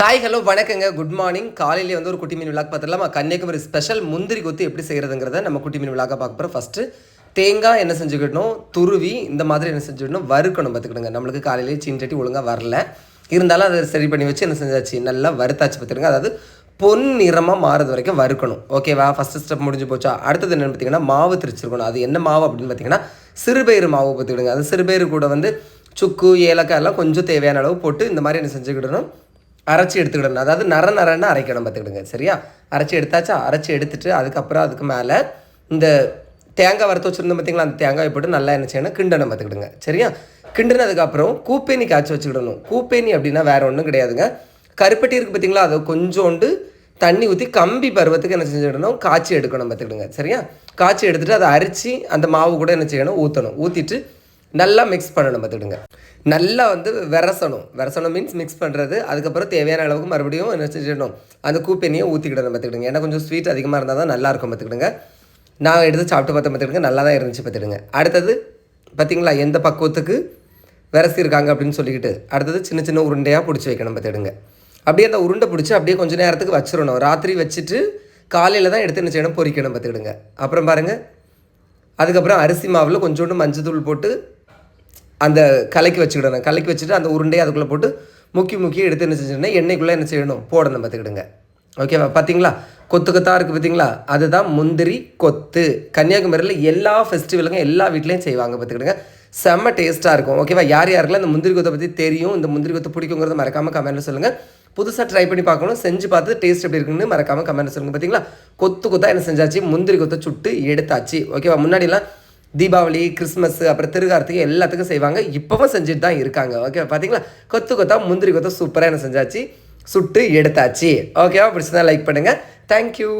Hi hello வணக்கங்க. Good morning காலையிலே வந்து ஒரு குட்டி மீன் விழாக்கு பார்த்துடலாம்? கன்னியாகுமரி ஸ்பெஷல் முந்திரி கொத்து எப்படி செய்கிறதுங்கிறத நம்ம குட்டி மீன் விழாக்க பார்க்க போகிறோம் ஃபஸ்ட்டு தேங்காய் என்ன செஞ்சுக்கிடணும்? துருவி இந்த மாதிரி என்ன செஞ்சுக்கணும் வறுக்கணும் பார்த்துக்கிடுங்க. நம்மளுக்கு காலையிலேயே சீன் சட்டி ஒழுங்காக வரல. இருந்தாலும் அதை சரி பண்ணி வச்சு என்ன செஞ்சாச்சு? நல்லா வறுத்தாச்சு பார்த்துருங்க அதாவது பொன் நிறமாக மாறுறது வரைக்கும் வறுக்கணும். ஓகேவா ஃபஸ்ட்டு ஸ்டெப் முடிஞ்சு போச்சா? அடுத்தது என்னென்னு பார்த்தீங்கன்னா மாவு திரிச்சிருக்கணும். அது என்ன மாவு அப்படின்னு பார்த்தீங்கன்னா சிறுபயிறு மாவு பார்த்துக்கிடுங்க. அது சிறுபயிறு கூட வந்து சுக்கு ஏலக்காய் எல்லாம் கொஞ்சம் தேவையான அளவு போட்டு இந்த மாதிரி என்ன செஞ்சுக்கிடணும்? அரைச்சி எடுத்துக்கிடணும். அதாவது நர நரன்னு அரைக்கணும் பார்த்துக்கிடுங்க. சரியா? அரைச்சி எடுத்தாச்சா? அரைச்சி எடுத்துட்டு அதுக்கப்புறம் அதுக்கு மேலே இந்த தேங்காய் வறுத்து வச்சுருந்தோம் பார்த்தீங்களா? அந்த தேங்காயை போட்டு நல்லா என்ன செய்யணும்? கிண்டணும் பார்த்துக்கிடுங்க. சரியா? கிண்டினதுக்கப்புறம் கூப்பேனி காய்ச்சி வச்சுக்கிடணும். கூப்பேனி அப்படின்னா வேறு ஒன்றும் கிடையாதுங்க. கருப்பட்டி இருக்குது பார்த்தீங்களா? அதை கொஞ்சோண்டு தண்ணி ஊற்றி கம்பி பருவத்துக்கு என்ன செஞ்சிடணும்? காய்ச்சி எடுக்கணும் பார்த்துக்கிடுங்க. சரியா? காய்ச்சி எடுத்துகிட்டு அதை அரிச்சு அந்த மாவு கூட என்ன செய்யணும்? ஊற்றணும் ஊற்றிட்டு நல்லா மிக்ஸ் பண்ணணும் பார்த்துக்கிடுங்க. நல்லா வந்து விரசணும். விரசணும் மீன்ஸ் மிக்ஸ் பண்ணுறது அதுக்கப்புறம் தேவையான அளவுக்கு மறுபடியும் என்ன செஞ்சிடணும்? அந்த கூப்பெண்ணியை ஊற்றிக்கிடணும் பார்த்துக்கிடுங்க. ஏன்னா கொஞ்சம் ஸ்வீட் அதிகமாக இருந்தால் தான் நல்லா இருக்கும் பார்த்துக்கிடுங்க. நான் எடுத்து சாப்பிட்டு பார்த்தேன் பார்த்துக்கிடுங்க நல்லா தான் இருந்துச்சு பார்த்துக்கிடுங்க. அடுத்தது பார்த்தீங்களா எந்த பக்குவத்துக்கு விரசி இருக்காங்க அப்படின்னு சொல்லிக்கிட்டு. அடுத்தது சின்ன சின்ன உருண்டையாக பிடிச்சி வைக்கணும் பார்த்துக்கிடுங்க. அப்படியே அந்த உருண்டை பிடிச்சி அப்படியே கொஞ்சம் நேரத்துக்கு வச்சிடணும். ராத்திரி வச்சுட்டு காலையில் தான் எடுத்து என்ன செய்யணும்? பொறிக்கணும் பார்த்துக்கிடுங்க. அப்புறம் பாருங்கள் அதுக்கப்புறம் அரிசி மாவில் கொஞ்சோண்டு மஞ்சத்தூள் போட்டு அந்த கலக்கி வச்சுக்கிடணும். கலக்கி வச்சுட்டு அந்த உருண்டையை அதுக்குள்ளே போட்டு முக்கி முக்கி எடுத்து என்ன செஞ்சிடணும்? எண்ணெய்க்குள்ளே என்ன செய்யணும்? போடணும் பார்த்துக்கிடுங்க. ஓகேவா பார்த்தீங்களா கொத்து கொத்தாக இருக்குது பார்த்தீங்களா அதுதான் முந்திரி கொத்து. கன்னியாகுமரியில் எல்லா ஃபெஸ்டிவலுக்கும் எல்லா வீட்லேயும் செய்வாங்க பார்த்துக்கிடுங்க. செம்ம டேஸ்ட்டாக இருக்கும். ஓகேவா யார் யாருக்கெல்லாம் இந்த முந்திரி கொத்தை பற்றி தெரியும்? இந்த முந்திரி கொத்து பிடிக்குங்கிறத மறக்காமல் கமெண்ட்டில் சொல்லுங்கள் புதுசாக ட்ரை பண்ணி பார்க்கணும். செஞ்சு பார்த்து டேஸ்ட் எப்படி இருக்குன்னு மறக்காமல் கமெண்ட் சொல்லுங்கள் பார்த்தீங்களா கொத்து கொத்தாக என்ன செஞ்சாச்சு? முந்திரி கொத்தை சுட்டு எடுத்தாச்சு. ஓகேவா முன்னாடிலாம் தீபாவளி கிறிஸ்மஸ் அப்புறம் திருகார்த்திகை எல்லாத்துக்கும் செய்வாங்க. இப்போவும் செஞ்சுட்டு தான் இருக்காங்க. ஓகே பார்த்தீங்களா கொத்து கொத்தா முந்திரி கொத்தா சூப்பராக என்ன செஞ்சாச்சு? சுட்டு எடுத்தாச்சு. ஓகேவா பிடிச்சதான் லைக் பண்ணுங்கள் தேங்க்யூ